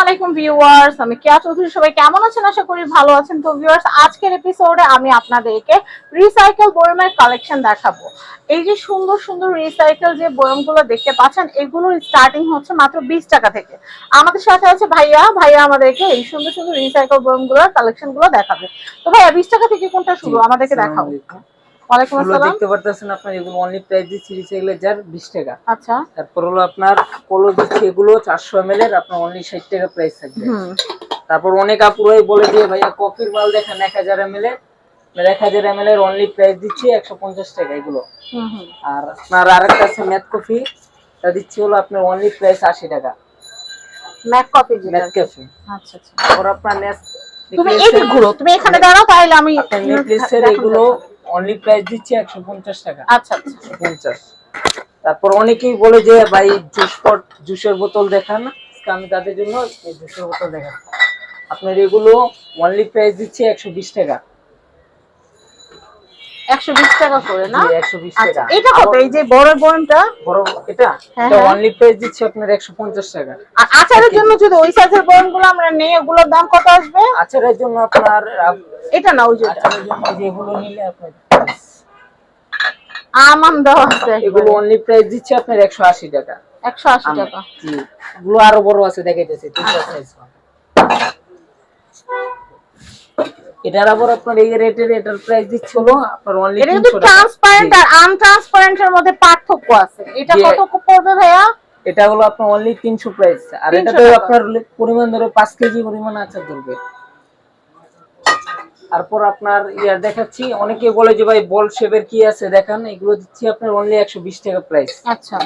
আলাইকুম ভিউয়ার্স আমি কেয়া চৌধুরী। সবাই কেমন আছেন? আশা করি ভালো আছেন। তো ভিউয়ার্স আজকের এপিসোডে আমি আপনাদেরকে রিসাইকেল বয়মের কালেকশন দেখাবো। এই যে সুন্দর সুন্দর রিসাইকেল যে বয়মগুলো দেখতে পাচ্ছেন এগুলোর স্টার্টিং হচ্ছে মাত্র বিশ টাকা থেকে। আমাদের সাথে আছে ভাইয়া। ভাইয়া আমাদেরকে এই সুন্দর সুন্দর রিসাইকেল বয়মগুলোর কালেকশনগুলো দেখাবে। তো ভাইয়া বিশ টাকা থেকে কোনটা শুরু? আমাদেরকে দেখাও। ওয়ালাইকুম এগুলো আসসালাম। দেখতে পারতেছেন আপনার এগুলো অনলি প্রাইস দিচ্ছি রিসাইকেলে যার বিশ টাকা। আচ্ছা। তারপর হলো আপনার পোলো দিচ্ছি এগুলো চারশো এম এর আপনার অনলি ষাট টাকা প্রাইস থাকবে। তারপর অনেক আপুরাই বলে দিয়ে ভাইয়া কফির মাল দেখেন এক হাজার এম এর। এক হাজার এম এর অনলি প্রাইস দিচ্ছি একশো পঞ্চাশ টাকা এগুলো। হুম হুম। আর আপনার আরেকটা আছে ম্যাথ কফি তা দিচ্ছি হলো আপনার অনলি প্রাইস আশি টাকা। ম্যাক কপি যেটা। ম্যাথ কফি। আচ্ছা আচ্ছা। তারপর আপনার নেক্সট তুমি এদিক ঘুরো তুমি এখানে দাঁড়াও তাহলে আমি নেকলেসের এগুলো অনলি প্রাইস দিচ্ছি একশো পঞ্চাশ টাকা। আচ্ছা আচ্ছা। পঞ্চাশ। তারপর অনেকেই বলে যে ভাই জুস পট জুসের বোতল দেখান আমি তাদের জন্য এই জুসের বোতল দেখান আপনার এগুলো অনলি প্রাইস দিচ্ছি একশো বিশ টাকা। একশো বিশ টাকা করে না? আচ্ছা টাকা। এটা কত? এই যে বড় বড় এটা? হ্যাঁ, এটা হ্যাঁ। অনলি প্রাইস দিচ্ছি আপনার একশো পঞ্চাশ টাকা। আর আচারের জন্য যদি ওই সাইজের আমরা নেই ওগুলোর দাম কত আসবে? আচারের জন্য আপনার এটা আচারের জন্য যেগুলো নিলে আপনার আম আম দেওয়া আছে এগুলো অনলি প্রাইস দিচ্ছি আপনার একশো আশি টাকা। একশো আশি আম- টাকা। জি। এগুলো আরও বড় আছে দেখাইতেছি তিনটা সাইজ এটার আবার আপনার এই রেটের এটার প্রাইস দিচ্ছে হলো আপনার অনলি এটা কিন্তু ট্রান্সপারেন্ট আর আন ট্রান্সপারেন্টের মধ্যে পার্থক্য আছে। এটা। কত পড়বে ভাইয়া? এটা হলো আপনার অনলি তিনশো প্রাইস আর 300 এটাতে টাকা। আপনার পরিমাণ ধরে পাঁচ কেজি পরিমাণ আচার ধরবে। তারপর আপনার ইয়ার দেখাচ্ছি অনেকে বলে যে ভাই বল শেপের কি আছে? দেখান এগুলো দিচ্ছি আপনার অনলি একশো বিশ টাকা প্রাইস আচ্ছা।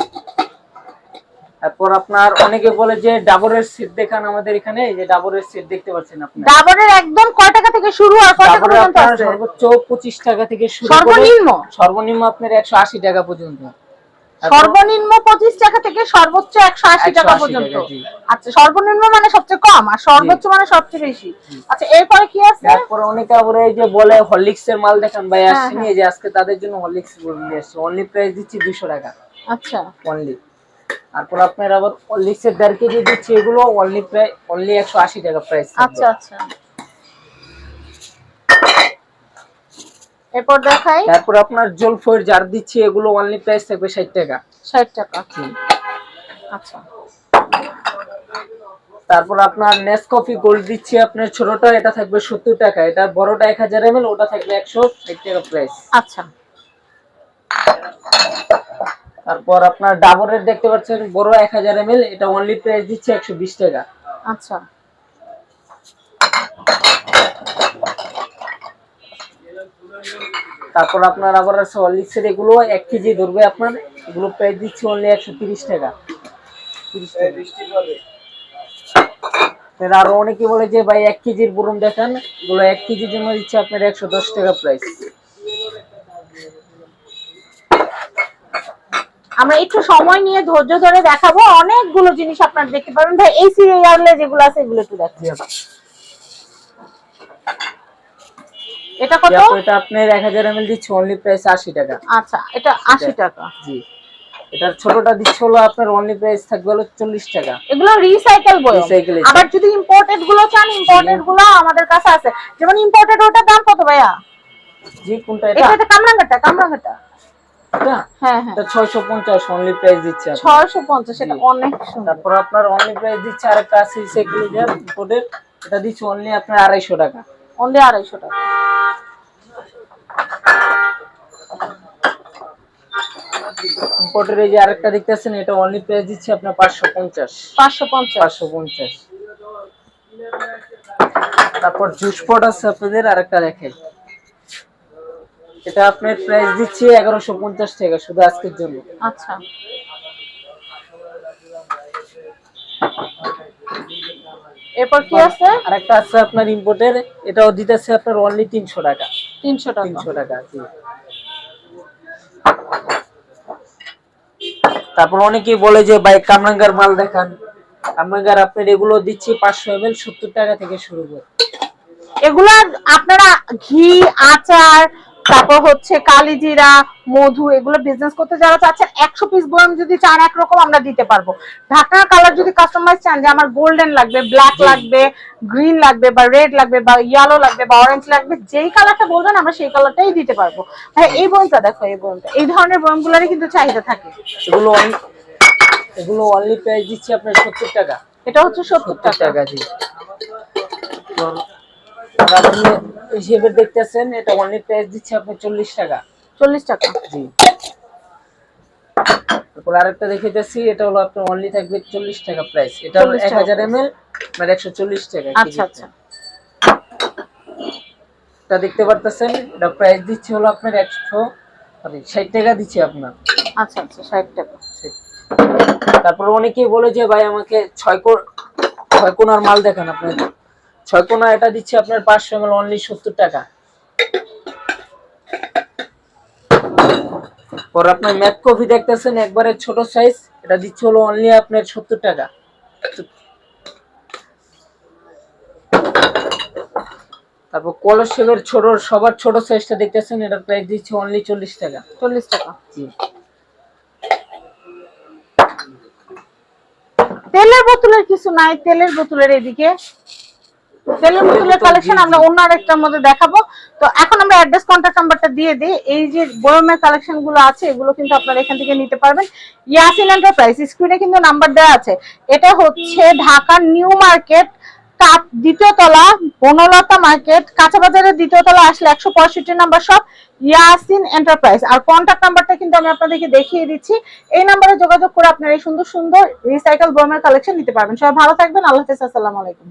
তারপর আপনার অনেকে বলে যে ডাবরের সিট দেখান আমাদের এখানে এই যে ডাবরের সিট দেখতে পাচ্ছেন আপনি। ডাবরের একদম কয় টাকা থেকে শুরু আর কয় টাকা পর্যন্ত আছে? সর্বোচ্চ পঁচিশ টাকা থেকে শুরু করে সর্বনিম্ন? সর্বনিম্ন আপনার একশো আশি টাকা পর্যন্ত। সর্বনিম্ন পঁচিশ টাকা থেকে সর্বোচ্চ একশো আশি টাকা পর্যন্ত। আচ্ছা সর্বনিম্ন মানে সবচেয়ে কম আর সর্বোচ্চ মানে সবচেয়ে বেশি। আচ্ছা এরপরে কি আছে? তারপরে অনেকে আবার এই যে বলে হরলিক্স এর মাল দেখান ভাই হ্যাঁ, আসছেন এই যে আজকে তাদের জন্য হরলিক্স নিয়ে আসছে অনলি প্রাইস দিচ্ছি দুশো টাকা। আচ্ছা। অনলি তারপর আপনার আবার হরলিক্স এর দেড় কেজি দিচ্ছি এগুলো অনলি প্রায় অনলি একশো আশি টাকা প্রাইস আচ্ছা আচ্ছা। এরপর দেখাই। তারপর আপনার জলফয়ের জার দিচ্ছি এগুলো অনলি প্রাইস থাকবে ষাট টাকা। ষাট টাকা। আচ্ছা। তারপর আপনার নেসকফি গোল্ড দিচ্ছি আপনার ছোটটা এটা থাকবে সত্তর টাকা। এটা বড়টা এক হাজার এম ওটা থাকবে একশো ষাট টাকা প্রাইস আচ্ছা। তারপর আপনার ডাবরের দেখতে পাচ্ছেন বড় এক হাজার এম এটা অনলি প্রাইস দিচ্ছে একশো বিশ টাকা। আচ্ছা। তারপর আপনার আবার আছে হরলিক্সের এগুলো এক কেজি ধরবে আপনার এগুলো প্রাইস দিচ্ছে অনলি একশো তিরিশ টাকা। তিরিশ টাকা। আপনার আরও অনেকে বলে যে ভাই এক কেজির বরুণ দেখান। এগুলো এক কেজির জন্য দিচ্ছে আপনার একশো দশ টাকা প্রাইস আমরা একটু সময় নিয়ে ধৈর্য ধরে দেখাবো। অনেকগুলো জিনিস আপনারা দেখতে পারবেন। ভাই এই সিরিয়ালে যেগুলো আছে এগুলো একটু দেখাবো এটা কত? এটা আপনার এক হাজার এম এল দিচ্ছে অনলি প্রাইস আশি টাকা। আচ্ছা এটা আশি টাকা। জি। এটার ছোটটা দিচ্ছে হলো আপনার অনলি প্রাইস থাকবে হলো চল্লিশ টাকা। এগুলো রিসাইকেল বই আবার যদি ইম্পোর্টেডগুলো চান ইম্পোর্টেডগুলো আমাদের কাছে আছে। যেমন ইম্পোর্টেড ওটার দাম কত ভাইয়া? জি কোনটা এটা? এটা এটা কামরাঙ্গাটা কামরাঙ্গাটা। এটা হ্যাঁ হ্যাঁ। এটা ছয়শো পঞ্চাশ অনলি প্রাইস দিচ্ছে আপনার। ছয়শো পঞ্চাশ এটা অনেক সুন্দর। তারপর আপনার অনলি প্রাইস দিচ্ছে আরেকটা আছে ইম্পোর্টের এটা দিচ্ছে অনলি আপনার আড়াইশো টাকা। অনলি আড়াইশো টাকা। ইম্পোর্টের এই যে আরেকটা দেখতেছেন এটা অনলি প্রাইস দিচ্ছে আপনার পাঁচশো পঞ্চাশ। পাঁচশো পঞ্চাশ। পাঁচশো পঞ্চাশ। তারপর জুস পট আছে আপনাদের আরেকটা দেখাই এটা আপনার প্রাইস দিচ্ছি এগারোশো পঞ্চাশ টাকা শুধু আজকের জন্য। আচ্ছা। এরপর কি আছে? আরেকটা আছে আপনার ইম্পোর্টের এটাও দিতেছে আপনার অনলি তিনশো টাকা। তিনশো টাকা। তিনশো টাকা জি। তারপর অনেকেই বলে যে ভাই কামরাঙ্গার মাল দেখান। কামরাঙ্গার আপনার এগুলো দিচ্ছি পাঁচশো এম এল সত্তর টাকা থেকে শুরু করে। এগুলা আপনারা ঘি আচার তারপর হচ্ছে কালিজিরা মধু এগুলো বিজনেস করতে যারা চাচ্ছেন একশো পিস বয়ম যদি চান একরকম আমরা দিতে পারব। ঢাকনার কালার যদি কাস্টমাইজ চান যে আমার গোল্ডেন লাগবে ব্ল্যাক লাগবে গ্রিন লাগবে বা রেড লাগবে বা ইয়েলো লাগবে বা অরেঞ্জ লাগবে যেই কালারটা বলবেন আমরা সেই কালারটাই দিতে পারব। ভাই এই বয়মটা দেখো এই বয়মটা এই ধরনের বয়মগুলোরই কিন্তু চাহিদা থাকে। এগুলো এগুলো অনলি প্রাইস দিচ্ছি আপনার সত্তর টাকা। এটা হচ্ছে সত্তর টাকা। জি। হিসেবে দেখতেছেন এটা অনলি প্রাইস দিচ্ছে আপনার চল্লিশ টাকা। চল্লিশ টাকা। জি। তারপর আরেকটা দেখাইতেছি এটা হলো আপনার অনলি থাকবে চল্লিশ টাকা প্রাইস এটা হলো এক হাজার। এম এল মানে একশো চল্লিশ টাকা আচ্ছা আচ্ছা। এটা দেখতে পারতেছেন এটা প্রাইস দিচ্ছে হলো আপনার একশো সরি ষাট টাকা দিচ্ছে আপনার। আচ্ছা আচ্ছা ষাট টাকা। তারপর অনেকেই বলে যে ভাই আমাকে ছয় কোণ ছয় কোণার মাল দেখান আপনার। ছয় কোণা এটা দিচ্ছি আপনার পাঁচশো এম এল অনলি সত্তর টাকা। পর আপনার ম্যাক কফি দেখতেছেন একবারে ছোট সাইজ এটা দিচ্ছে হলো অনলি আপনার সত্তর টাকা। তারপর কলসেবের ছোট সবার ছোট সাইজটা দেখতেছেন এটার প্রাইস দিচ্ছে অনলি চল্লিশ টাকা। চল্লিশ টাকা। জি। তেলের বোতলের কিছু নাই তেলের বোতলের এদিকে। বোতলের বোতল, কালেকশন আমরা অন্য আরেকটার মধ্যে দেখাবো। তো এখন আমরা অ্যাড্রেস কন্ট্যাক্ট নাম্বারটা দিয়ে দিই। এই যে বয়মের কালেকশনগুলো আছে এগুলো কিন্তু আপনারা এখান থেকে নিতে পারবেন। ইয়াসিন এন্টারপ্রাইজ স্ক্রিনে কিন্তু নাম্বার দেওয়া আছে। এটা হচ্ছে ঢাকার নিউ মার্কেট কাপ- দ্বিতীয় তলা বনলতা মার্কেট। কাঁচা বাজারের দ্বিতীয় তলা আসলে একশো পঁয়ষট্টি নাম্বার সব ইয়াসিন এন্টারপ্রাইজ আর কন্ট্যাক্ট নাম্বারটা কিন্তু আমি আপনাদেরকে দেখিয়ে দিচ্ছি। এই নাম্বারে যোগাযোগ করে আপনারা এই সুন্দর সুন্দর রিসাইকেল বয়মের কালেকশন নিতে পারবেন। সবাই ভালো থাকবেন। আল্লাহ হাফেজ। আলাইকুম।